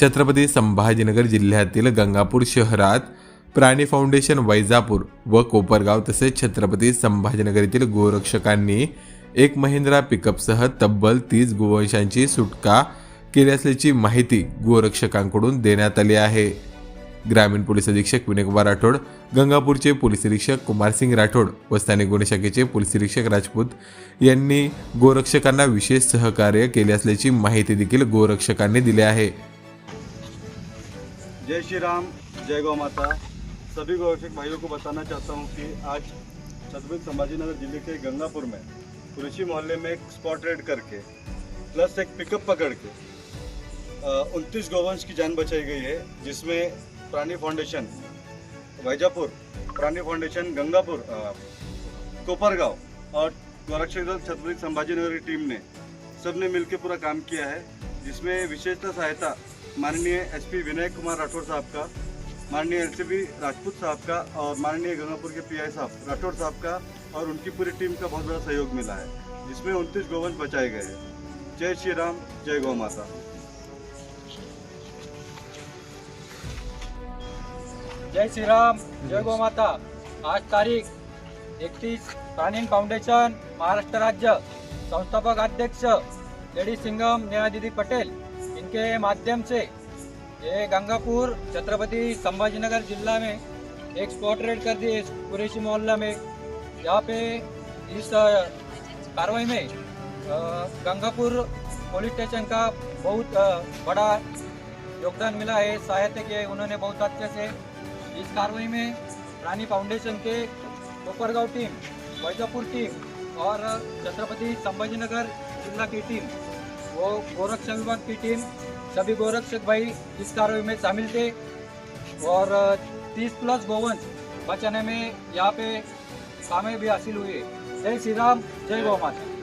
छत्रपती संभाजीनगर जिल्ह्यातील गंगापूर शहरात प्राणी फाउंडेशन वैजापूर व कोपरगाव तसेच छत्रपती संभाजीनगर येथील गोरक्षकांनी एक महिंद्रा पिकअपसह तब्बल तीस गोवंशांची सुटका केली असल्याची माहिती गोरक्षकांकडून देण्यात आली आहे. ग्रामीण पोलीस अधीक्षक विनयकुमार राठोड गंगापूरचे पोलीस निरीक्षक कुमारसिंग राठोड व स्थानिक गुन्हे शाखेचे पोलीस निरीक्षक राजपूत यांनी गोरक्षकांना विशेष सहकार्य केले असल्याची माहिती देखील गोरक्षकांनी दिली आहे. जय श्री राम, जय गौ माता। सभी गौरक्षक भाइयों को बताना चाहता हूँ कि आज छत्रपति संभाजी नगर ज़िले के गंगापुर में कुरुशी मोहल्ले में एक स्पॉट रेड करके प्लस एक पिकअप पकड़ के उनतीस गौवंश की जान बचाई गई है, जिसमें प्राणी फाउंडेशन वैजापुर, प्राणी फाउंडेशन गंगापुर कोपरगांव और गोरक्षक दल छत्रपति संभाजीनगर की टीम ने सबने मिलकर पूरा काम किया है, जिसमें विशेषतः सहायता माननीय एसपी विनय कुमार राठौर साहब का, माननीय एलसीबी राजपूत साहब का और माननीय गंगापुर के पीआई साहब, राठौर साहब का और उनकी पूरी टीम का बहुत बड़ा सहयोग मिला है, जिसमें उनतीस गोवंश बचाए गए हैं। जय श्री राम, जय गौ माता। जय श्री राम, जय गो माता। आज तारीख इकतीस प्राणी फाउंडेशन, महाराष्ट्र राज्य संस्थापक अध्यक्ष लेडी सिंगम दीदी पटेल के माध्यम से ये गंगापुर छत्रपति संभाजीनगर जिला में एक स्पॉट रेड कर दिए कुरेशी मोहल्ला में। यहाँ पे इस कार्रवाई में गंगापुर पुलिस स्टेशन का बहुत बड़ा योगदान मिला है सहायता किए उन्होंने बहुत अच्छे से इस कार्रवाई में रानी फाउंडेशन के कोपरगांव टीम वैजापुर टीम और छत्रपति संभाजीनगर जिला की टीम वो गोरक्षण विभाग की टीम, सभी गोरक्षक भाई इस कार्रवाई में शामिल थे। और 30 प्लस गोवंश बचाने में यहाँ पे कामयाबी हासिल हुई है जय श्री राम, जय गौ माता